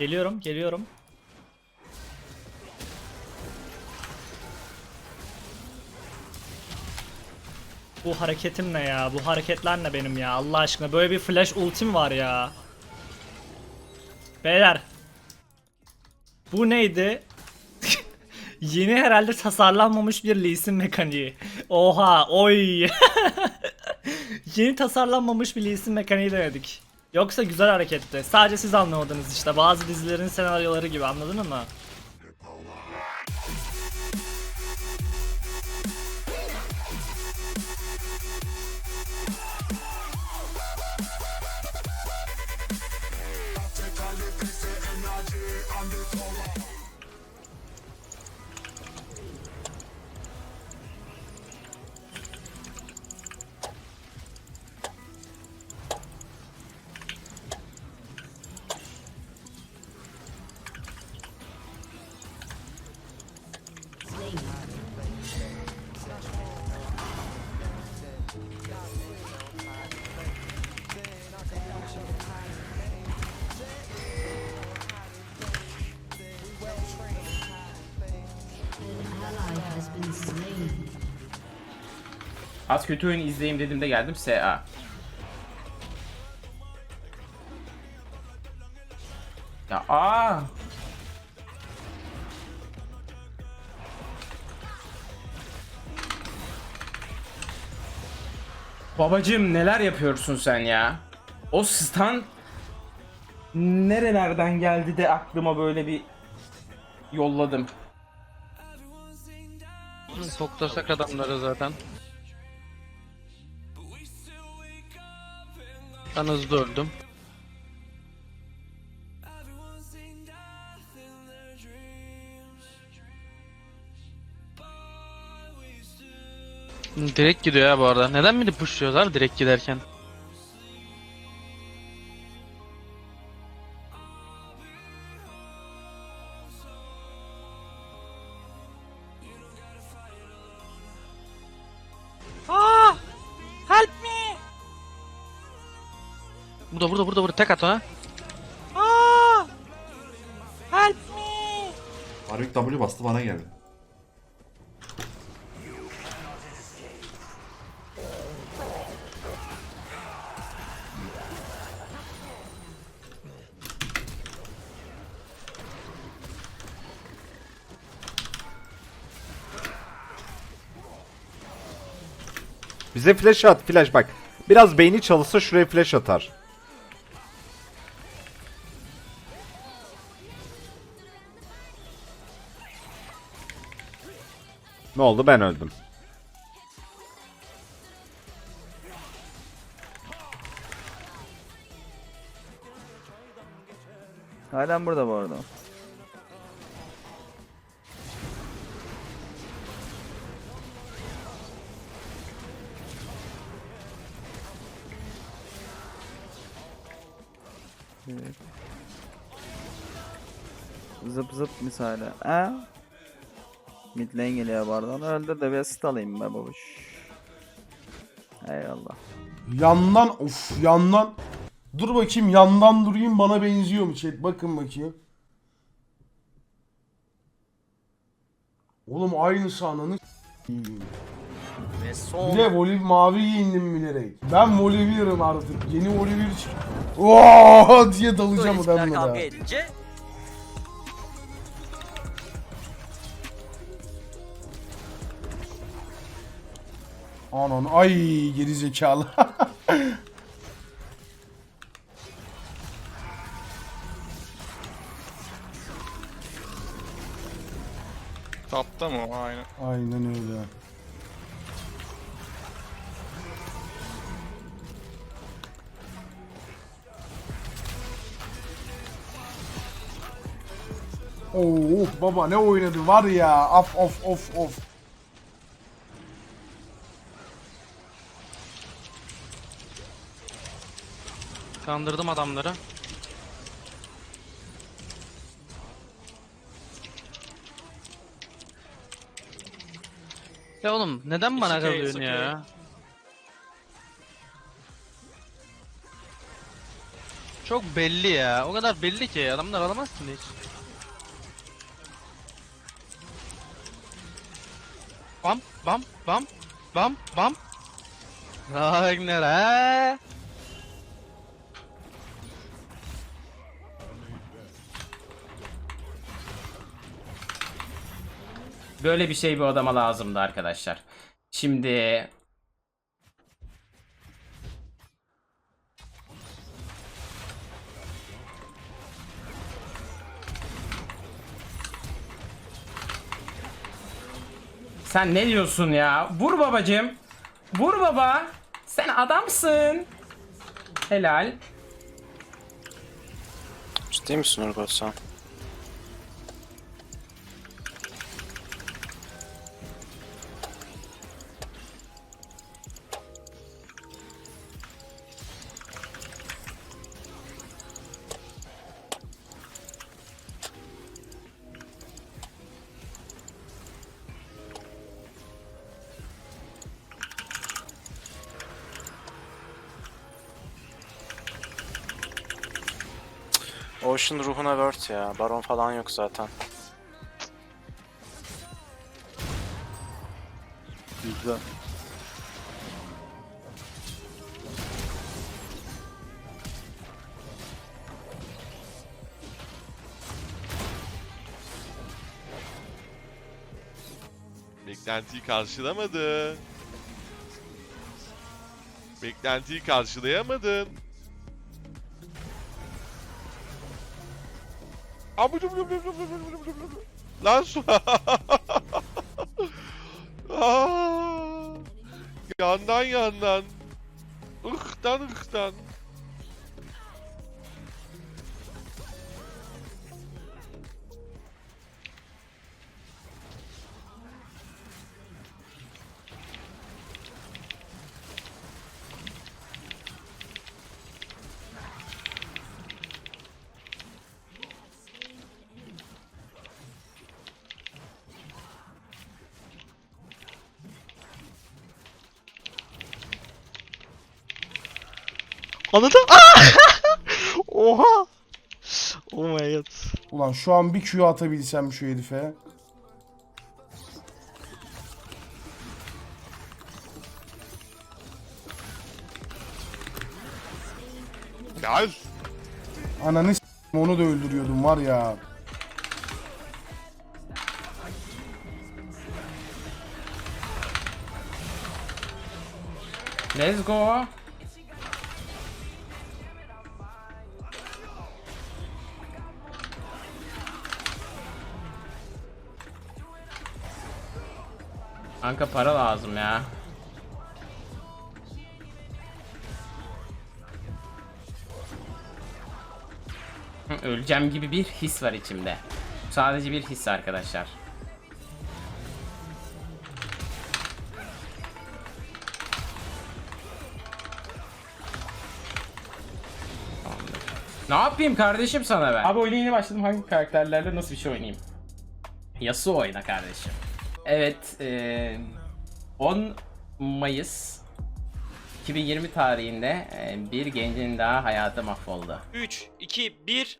Geliyorum, geliyorum. Bu hareketim ne ya? Bu hareketler ne benim ya? Allah aşkına böyle bir flash ultim var ya. Beyler. Bu neydi? Yeni herhalde tasarlanmamış bir Lee Sin mekaniği. Oha, oy. Yeni tasarlanmamış bir Lee Sin mekaniği denedik. Yoksa güzel hareketti. Sadece siz anlamadınız işte. Bazı dizilerin senaryoları gibi anladın mı? Az kötü oyun izleyeyim dedim de geldim SA. Ya aa. Babacım neler yapıyorsun sen ya? O stun nerelerden geldi de aklıma böyle bir yolladım. Toklasak adamları zaten. Ben hızlı öldüm. Direkt gidiyor ya bu arada. Neden beni pushluyorlar direkt giderken? Burada burada burada burada tek at ona. Warwick W bastı bana geldi. Bize flash at flash bak. Biraz beyni çalışsa şuraya flash atar. Ne oldu ben öldüm. Halen burada bu arada. Evet. Zıp zıp misali. Ha? Mid lane geliyor. Onu öldür de bir assist alayım be babuş. Eyvallah. Yandan of yandan. Dur bakayım yandan durayım bana benziyor mu chat? Bakın bakayım. Oğlum aynısı ananı s**eyim. Bir de voli mavi giyindim bilerek. Ben Volibear'ım artık. Yeni Volibear çık. Oo diye dalacağım adamla da. Anan ay geri zekalı. Tapta mı? Aynen. Aynen öyle. Oo baba ne oynadı var ya. Of of of of. Kandırdım adamları. Ya oğlum neden bana kalıyorsun ya? Çok belli ya. O kadar belli ki adamlar alamazsın hiç. Bam bam bam bam bam. Ragnar ha. Böyle bir şey bu adama lazımdı arkadaşlar. Şimdi Sen ne diyorsun ya? Vur babacım. Vur baba. Sen adamsın. Helal. Ciddi misin Urgot sen? Ocean ruhuna word ya. Baron falan yok zaten. Güzel. Beklentiyi karşılamadı. Beklentiyi karşılayamadın. Bum bum bum bum bum bum. Lan su. Yandan yandan. Ihtan ıhtan. Anladın? Oha! Oh my god. Ulan şu an bir Q atabilsem şu herife. Gel. Ananı s- onu da öldürüyordum var ya. Let's go. Kanka para lazım ya. Öleceğim gibi bir his var içimde. Sadece bir his arkadaşlar. Ne yapayım kardeşim sana ben? Abi oyuna yeni başladım. Hangi karakterlerle nasıl bir şey oynayayım? Yasuo oyna kardeşim. Evet, eee 10 Mayıs 2020 tarihinde eee, bir gencin daha hayatı mahvoldu. 3, 2, 1.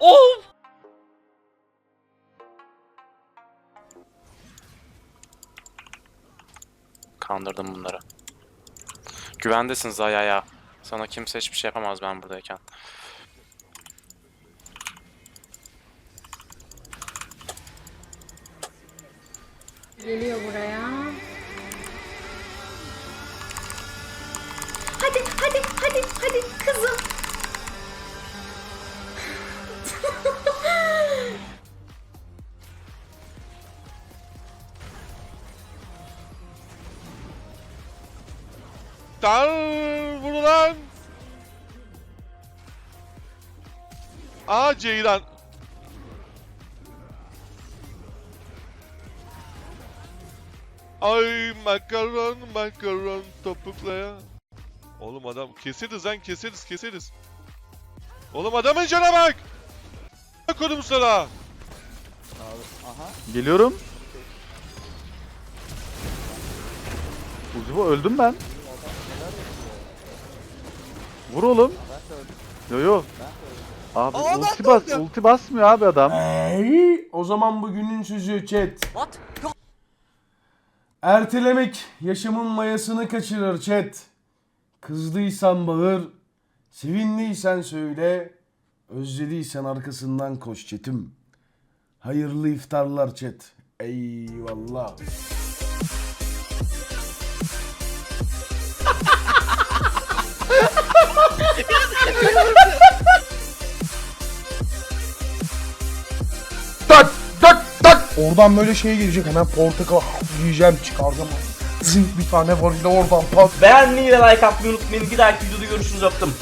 Oh! Kandırdım bunları. Güvendesin Zaya'ya. Sana kimse hiçbir şey yapamaz ben buradayken. Geliyor buraya. Hadi hadi hadi hadi kızım. Tan vur lan. Aa Ceylan. Ay makaron makaron topuklaya. Oğlum adam keseriz lan keseriz keseriz. Oğlum adamın cana bak. Kodum sana. Geliyorum. Uzibo öldüm ben. Vur oğlum. Yo yo. Abi ulti bas, ulti basmıyor abi adam. Ey, o zaman bugünün sözü chat. Ertelemek yaşamın mayasını kaçırır chat. Kızdıysan bağır, sevindiysen söyle, özlediysen arkasından koş chatim. Hayırlı iftarlar chat. Eyvallah. Oradan böyle şey gelecek hemen portakal yiyeceğim çıkaracağım. Zınk bir tane var oradan pat. Beğenmeyi ve like atmayı unutmayın. Bir dahaki videoda görüşürüz öptüm.